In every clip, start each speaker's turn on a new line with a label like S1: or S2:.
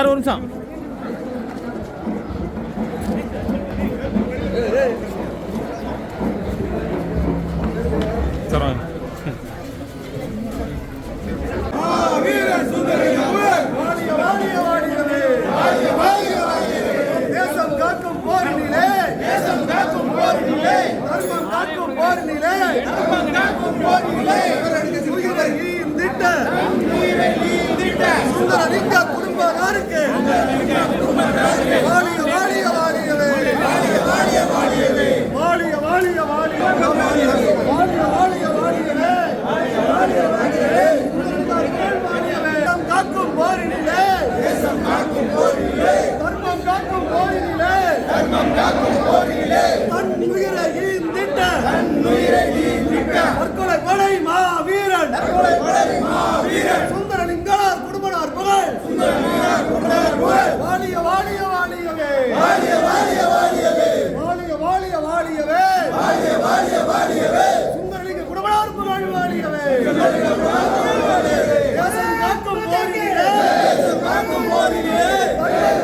S1: Sir ஒரு நிமிஷம் sir வாங்க.
S2: போரினிலே தர்மம் காக்கும் போரினிலே தர்மம் காக்கும் போரினிலே உயிரை ஈந்திட்ட உயிரை ஈந்திட்ட சுந்தரலிங்க குடும்பத்தாருக்கு வாழிய வாழிய வாழியவே வாழிய வாழிய வாழியவே வாழிய வாழிய வாழிய வாழிய வாழிய வாழியவே வாழிய வாழிய வாழியவே தேசம் காக்கும் போரினிலே தேசம் காக்கும் போரினிலே தர்மம் காக்கும் போரினிலே தர்மம் காக்கும் போரினிலே தன் உயிரை ஈந்திட்ட தன் உயிரை ஈந்திட்ட தற்கொலை படை மாவீரன் தற்கொலை படை மாவீரன் சுந்தரலிங்கனார் குடும்பனார் புகழ் சுந்தரலிங்கனார் குடும்பனார் புகழ் வாழிய வாழிய வாழியவே வாழிய வாழிய வாழியவே வாழிய வாழிய வாழியவே வாழிய வாழிய வாழியவே சுந்தரலிங்க குடும்பனார் புகழ் வாழியவே தேசம் காக்கும் போரினிலே. தேசம் காக்கும் போரினிலே.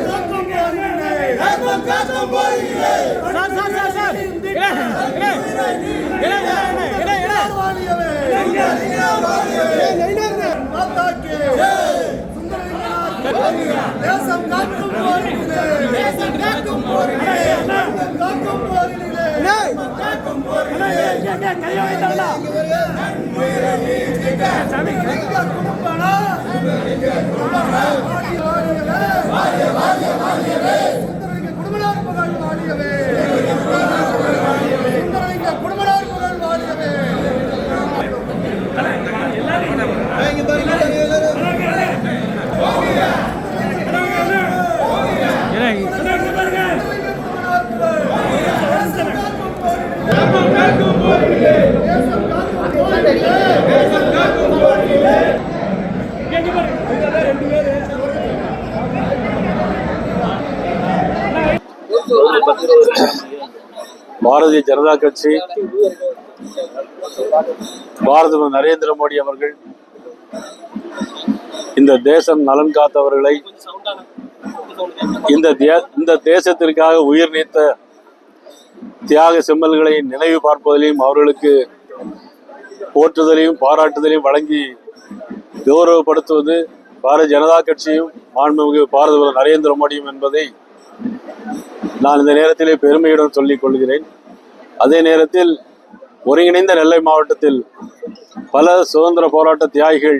S2: காக்கும் போரினிலே தேசம் காக்கும் போரினிலே
S1: சார் சார் சார் சார் இலே, இலே. இலே, இலே, இலே, இலே.
S2: வாழியவே வாழியவே மாதாக்கே தேசம் காக்கும் போரினிலே. தேசம் காக்கும் போரினிலே. காக்கும் போரினிலே காக்கும் போரினிலே. கையை வைத்தாங்களா சாமி குடும்பனா வாழிய வாழியவே வாழிய வாழியவே சுந்தரலிங்க குடும்பனார் புகழ் வாழியவே சுந்தரலிங்க குடும்பனார் புகழ் வாழியவே
S1: இலே,
S3: பாரதிய ஜனதா கட்சி பாரத நரேந்திர மோடி அவர்கள் இந்த தேசம் நலன் காத்தவர்களை இந்த தே- இந்த தேசத்திற்காக உயிர் நீத்த தியாக செம்மல்களை நினைவு பார்ப்பதிலையும் அவர்களுக்கு போற்றுதலையும் பாராட்டுதலையும் வழங்கி கௌரவப்படுத்துவது பாரதிய ஜனதா கட்சியும் மாண்புமிகு பாரத நரேந்திர மோடியும் என்பதை நான் இந்த நேரத்திலே பெருமையுடன் சொல்லிக் கொள்கிறேன். அதே நேரத்தில் ஒருங்கிணைந்த நெல்லை மாவட்டத்தில் பல சுதந்திர போராட்ட தியாகிகள்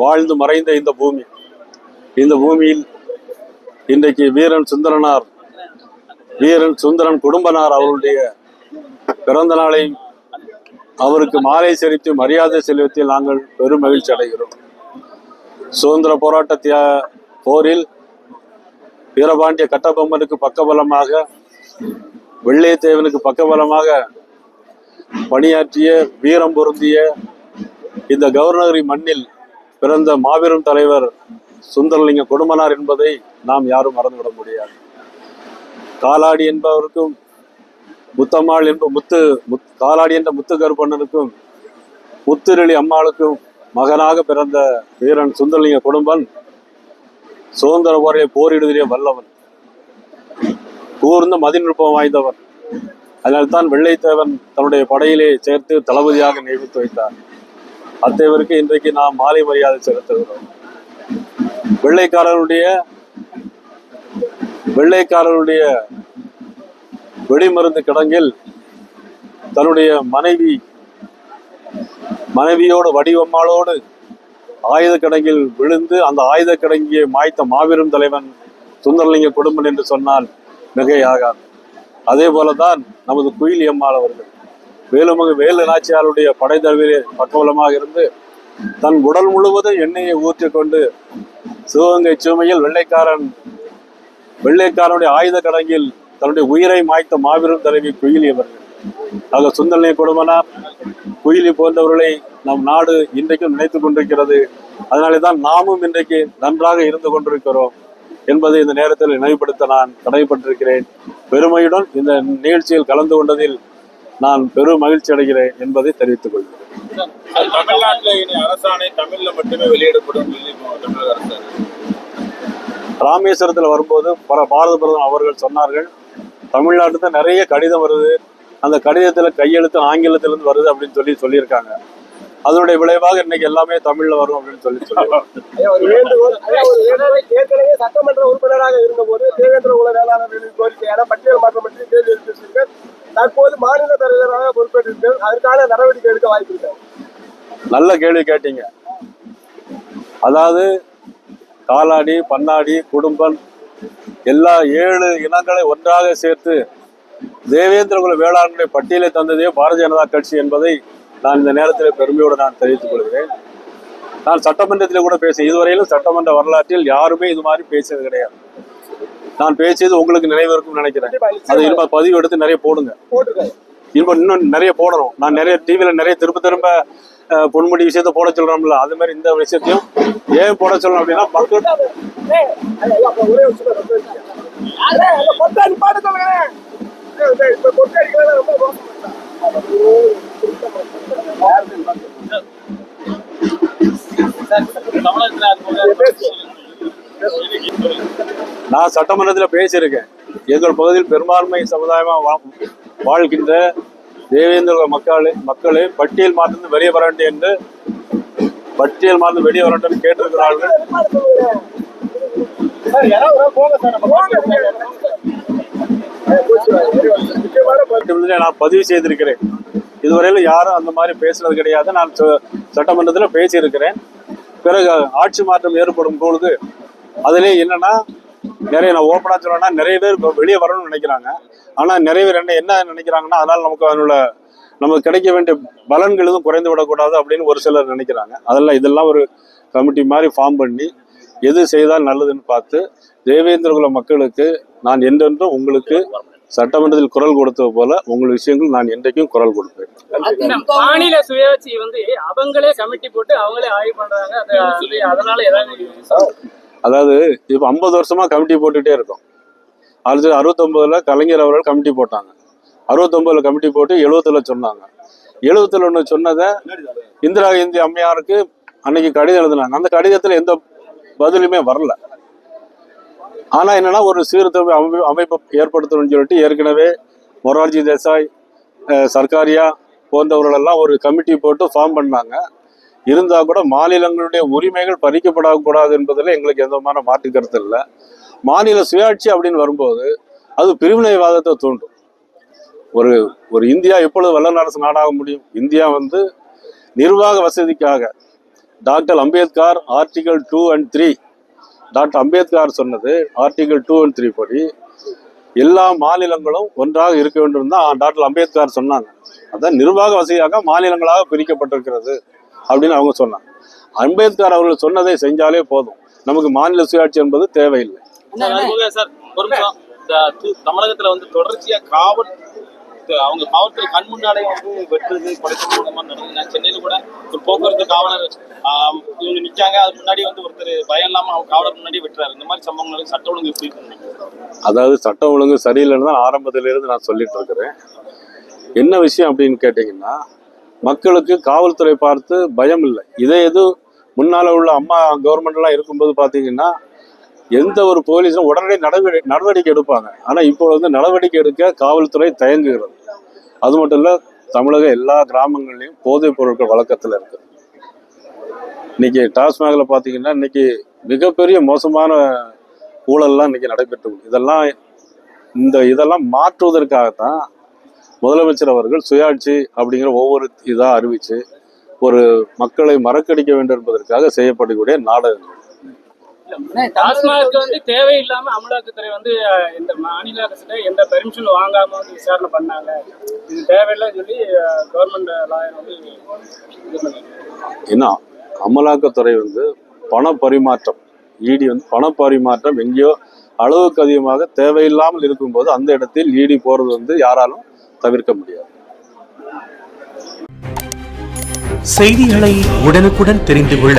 S3: வாழ்ந்து மறைந்த இந்த பூமி. இந்த பூமியில் இன்றைக்கு வீரன் சுந்தரனார் வீரன் சுந்தரன் குடும்பனார் அவருடைய பிறந்த நாளை அவருக்கு மாலை செலுத்தி மரியாதை செலுத்தி நாங்கள் பெரும் மகிழ்ச்சி அடைகிறோம். சுதந்திர போராட்ட தியா போரில் வீரபாண்டிய கட்டபொம்மனுக்கு பக்கபலமாக வெள்ளையத்தேவனுக்கு பக்கபலமாக பணியாற்றிய வீரம் பொருந்திய இந்த கவர்னரி மண்ணில் பிறந்த மாபெரும் தலைவர் சுந்தரலிங்க கொடுமனார் என்பதை நாம் யாரும் மறந்துவிட முடியாது. காலாடி என்பவருக்கும் முத்தம்மாள் என்ப முத்து முத் காலாடி என்ற முத்து கருப்பண்ணனுக்கும் முத்துரளி அம்மாளுக்கும் மகனாக பிறந்த வீரன் சுந்தரலிங்க குடும்பன் சுதந்திர போரை போரிடுவதிலே வல்லவன். கூர்ந்த மதிநுட்பம் வாய்ந்தவர். அதனால்தான் வெள்ளைத்தேவன் தன்னுடைய படையிலே சேர்த்து தளபதியாக நியமித்து வைத்தார். அத்தேவருக்கு இன்றைக்கு நாம் மாலை மரியாதை செலுத்துகிறோம். வெள்ளைக்காரருடைய வெள்ளைக்காரருடைய வெடிமருந்து கிடங்கில் தன்னுடைய மனைவி மனைவியோடு வடிவம்மாளோடு ஆயுத கிடங்கில் விழுந்து அந்த ஆயுத கிடங்கியை மாய்த்த மாபெரும் தலைவன் சுந்தரலிங்க குடும்பம் என்று சொன்னால் மிகையாகாது. அதே போலதான் நமது குயில் எம்மாள் அவர்கள். வேலுமிகு வேலு நாச்சியாருடைய படைத்தளவிலே பக்கபலமாக இருந்து தன் உடல் முழுவதும் எண்ணெயை ஊற்றிக் கொண்டு சிவகங்கை சுமையில் வெள்ளைக்காரன் வெள்ளைக்காரனுடைய ஆயுத கடங்கில் தன்னுடைய உயிரை மாய்த்த மாபெரும் தலைவி குயிலி அவர்கள். ஆக சுந்தரலிங்க குடும்பனார் குயிலி போன்றவர்களை நம் நாடு இன்றைக்கும் நினைத்துக் கொண்டிருக்கிறது. அதனாலே தான் நாமும் இன்றைக்கு நன்றாக இருந்து கொண்டிருக்கிறோம். என்பதை இந்த நேரத்தில் நினைவுபடுத்த நான் கடமைப்பட்டிருக்கிறேன் பெருமையுடன் இந்த நிகழ்ச்சியில் கலந்து கொண்டதில் நான் பெரும் மகிழ்ச்சி அடைகிறேன் என்பதை தெரிவித்துக் கொள்கிறேன்.
S4: தமிழ்நாட்டுல இனி அரசாணை தமிழ்ல மட்டுமே வெளியிடப்படும்
S3: ராமேஸ்வரத்தில் வரும்போது பர- பாரத பிரதமர் அவர்கள் சொன்னார்கள் தமிழ்நாட்டுல நிறைய கடிதம் வருது அந்த கடிதத்தில் கையெழுத்து ஆங்கிலத்திலிருந்து வருது அப்படின்னு சொல்லி சொல்லியிருக்காங்க. அதனுடைய விளைவாக இன்னைக்கு எல்லாமே தமிழ்ல வரும் அப்படின்னு சொல்லி
S2: வேண்டுகோள். ஏற்கனவே சட்டமன்ற உறுப்பினராக இருந்தபோது தேவேந்திர குல வேளாளர்களின் கோரிக்கையான பட்டியல் மாற்றம் பற்றி கேள்வி எழுப்பியிருக்கீர்கள் தற்போது மாநில தலைவராக பொறுப்பேற்றிருக்கீர்கள் அதற்கான நடவடிக்கை எடுக்க வாய்ப்பு இருக்கு?
S3: நல்ல கேள்வி கேட்டீங்க. அதாவது காலாடி பன்னாடி குடும்பம் எல்லா ஏழு இனங்களை ஒன்றாக சேர்த்து தேவேந்திர குல வேளாண்மை பட்டியலை தந்ததே பாரதிய ஜனதா கட்சி என்பதை நான் இந்த நேரத்தில் பெருமையோடு நான் தெரிவித்துக் கொள்கிறேன். நான் சட்டமன்றத்தில் கூட பேச இதுவரையிலும் சட்டமன்ற வரலாற்றில் யாருமே இது மாதிரி பேசியது கிடையாது. நான் பேசியது உங்களுக்கு நினைவு நினைக்கிறேன். அதை இனிமே பதிவு எடுத்து நிறைய போடுங்க.
S2: போட்டிருக்காங்க
S3: இன்னும் நிறைய போடணும். நான் நிறைய டிவியில நிறைய திரும்ப திரும்ப பொன்முடி விஷயத்த போட சொல்றோம்ல அது மாதிரி இந்த விஷயத்தையும் ஏன் போட சொல்லணும் அப்படின்னா மக்கள்
S2: ஒரே
S3: நான் சட்டமன்றத்தில் பேசியிருக்கேன். எங்கள் பகுதியில் பெரும்பான்மை சமுதாயமாக வா- வாழ்கின்ற தேவேந்திர மக்களே மக்களே பட்டியல் மாற்றம் வெளியே வர வேண்டும் என்று பட்டியல் மாற்றம் வெளியே வர வேண்டும் என்று கேட்டிருக்கிறார்கள் நான் பதிவு செய்திருக்கிறேன். இதுவரையிலும் யாரும் அந்த மாதிரி பேசுனது கிடையாது. நான் ச- சட்டமன்றத்தில் பேசியிருக்கிறேன். பிறகு ஆட்சி மாற்றம் ஏற்படும் பொழுது அதிலே என்னன்னா நிறைய நான் ஓப்பனாக சொல்லணும்னா நிறைய பேர் இப்போ வெளியே வரணும்னு நினைக்கிறாங்க. ஆனால் நிறைய பேர் என்ன என்ன நினைக்கிறாங்கன்னா அதனால் நமக்கு அதனோட நமக்கு கிடைக்க வேண்டிய பலன்கள் எதுவும் குறைந்து விடக்கூடாது அப்படின்னு ஒரு சிலர் நினைக்கிறாங்க. அதெல்லாம் இதெல்லாம் ஒரு கமிட்டி மாதிரி ஃபார்ம் பண்ணி எது செய்தால் நல்லதுன்னு பார்த்து தேவேந்திரகுல மக்களுக்கு நான் என்றென்றும் உங்களுக்கு சட்டமன்றத்தில் குரல் கொடுத்தது போல உங்கள் விஷயங்கள் நான் என்றைக்கும் குரல் கொடுப்பேன்.
S1: மாநில சுயாட்சி வந்து அவங்களே கமிட்டி போட்டு அவங்களே ஆய்வு பண்றாங்க. அதனால ஏதாவது
S3: அதாவது இப்போ ஐம்பது வருஷமா கமிட்டி போட்டுட்டே இருக்கோம். அடுத்து அறுபத்தொன்பதுல கலைஞர் அவர்கள் கமிட்டி போட்டாங்க. அறுபத்தொன்பதுல கமிட்டி போட்டு எழுபத்துல சொன்னாங்க. எழுபத்துல ஒன்று சொன்னதை இந்திரா காந்தி அம்மையாருக்கு அன்னைக்கு கடிதம் எழுதினாங்க. அந்த கடிதத்துல எந்த பதிலுமே வரல. ஆனால் என்னென்னா ஒரு சீர்திருத்த அமை- அமைப்பு ஏற்படுத்தணும்னு சொல்லிட்டு ஏற்கனவே மொரார்ஜி தேசாய் சர்க்காரியா போன்றவர்களெல்லாம் ஒரு கமிட்டி போட்டு ஃபார்ம் பண்ணாங்க. இருந்தால் கூட மாநிலங்களுடைய உரிமைகள் பறிக்கப்படக்கூடாது என்பதில் எங்களுக்கு எந்த விதமான மாற்று கருத்து இல்லை. மாநில சுயாட்சி அப்படின்னு வரும்போது அது பிரிவினைவாதத்தை தூண்டும். ஒரு ஒரு இந்தியா எப்பொழுது வல்லரசு அரசு நாடாக முடியும்? இந்தியா வந்து நிர்வாக வசதிக்காக. Doctor Ambedkar article two and three doctor Ambedkar சொன்னது ஆர்டிகல் டூ அண்ட் த்ரீ படி எல்லா மாநிலங்களும் ஒன்றாக இருக்க வேண்டும் தான் டாக்டர் அம்பேத்கர் சொன்னாங்க. அதான் நிர்வாக வசதியாக மாநிலங்களாக பிரிக்கப்பட்டிருக்கிறது அப்படின்னு அவங்க சொன்னாங்க. அம்பேத்கர் அவர்கள் சொன்னதை செஞ்சாலே போதும். நமக்கு மாநில சுயாட்சி என்பது தேவையில்லை.
S4: தமிழகத்துல வந்து தொடர்ச்சியா காவல் அவங்க காவல்துறை கண் முன்னாலே வந்து வெட்டுறது கொலைக்கிறது இந்த மாதிரி நடந்தது நான் சென்னையில கூட ஒரு போக்குவரத்து காவலர் இவங்க நிற்காங்க அது முன்னாடி வந்து ஒருத்தர் பயம் இல்லாமல் அவங்க காவலர் முன்னாடி வெட்டுறாரு. இந்த மாதிரி சம்பவங்களுக்கு சட்ட ஒழுங்கு எப்படி
S3: அதாவது சட்ட ஒழுங்கு சரியில்லைன்னு தான் ஆரம்பத்திலிருந்து நான் சொல்லிட்டு இருக்கிறேன். என்ன விஷயம் அப்படின்னு கேட்டிங்கன்னா மக்களுக்கு காவல்துறை பார்த்து பயம் இல்லை. இதே எதுவும் முன்னால் உள்ள அம்மா கவர்மெண்ட்லாம் இருக்கும்போது பார்த்தீங்கன்னா எந்த ஒரு போலீஸும் உடனடி நடவடிக்கை நடவடிக்கை எடுப்பாங்க. ஆனால் இப்போ வந்து நடவடிக்கை எடுக்க காவல்துறை தயங்குகிறது. அது மட்டும் இல்லை தமிழக எல்லா கிராமங்கள்லையும் போதைப் பொருட்கள் வழக்கத்தில் இருக்கு. இன்னைக்கு டாஸ்மாகில் பார்த்தீங்கன்னா இன்னைக்கு மிகப்பெரிய மோசமான ஊழல்லாம் இன்னைக்கு நடைபெற்று இதெல்லாம் இந்த இதெல்லாம் மாற்றுவதற்காகத்தான் முதலமைச்சர் அவர்கள் சுயாட்சி அப்படிங்கிற ஒவ்வொரு இதாக அறிவித்து ஒரு மக்களை மறக்கடிக்க வேண்டும் என்பதற்காக செய்யப்படக்கூடிய நாடகங்கள்.
S1: டாஸ்மாக் வந்து தேவையில்லாம அமலாக்கத்துறை வந்து இந்த மாநில அரசுல எந்த பெர்மிஷன் வாங்காம வந்து விசாரணை பண்ணாங்க. இது தேவையில்லைன்னு சொல்லி கவர்மெண்ட் லாயர் வந்து
S3: ஏன்னா அமலாக்கத்துறை வந்து பண பரிமாற்றம் இடி வந்து பண பரிமாற்றம் எங்கேயோ அளவுக்கு அதிகமாக தேவையில்லாமல் இருக்கும்போது அந்த இடத்தில் இடி போறது வந்து யாராலும் தவிர்க்க முடியாது.
S5: செய்திகளை உடனுக்குடன் தெரிந்து கொள்ள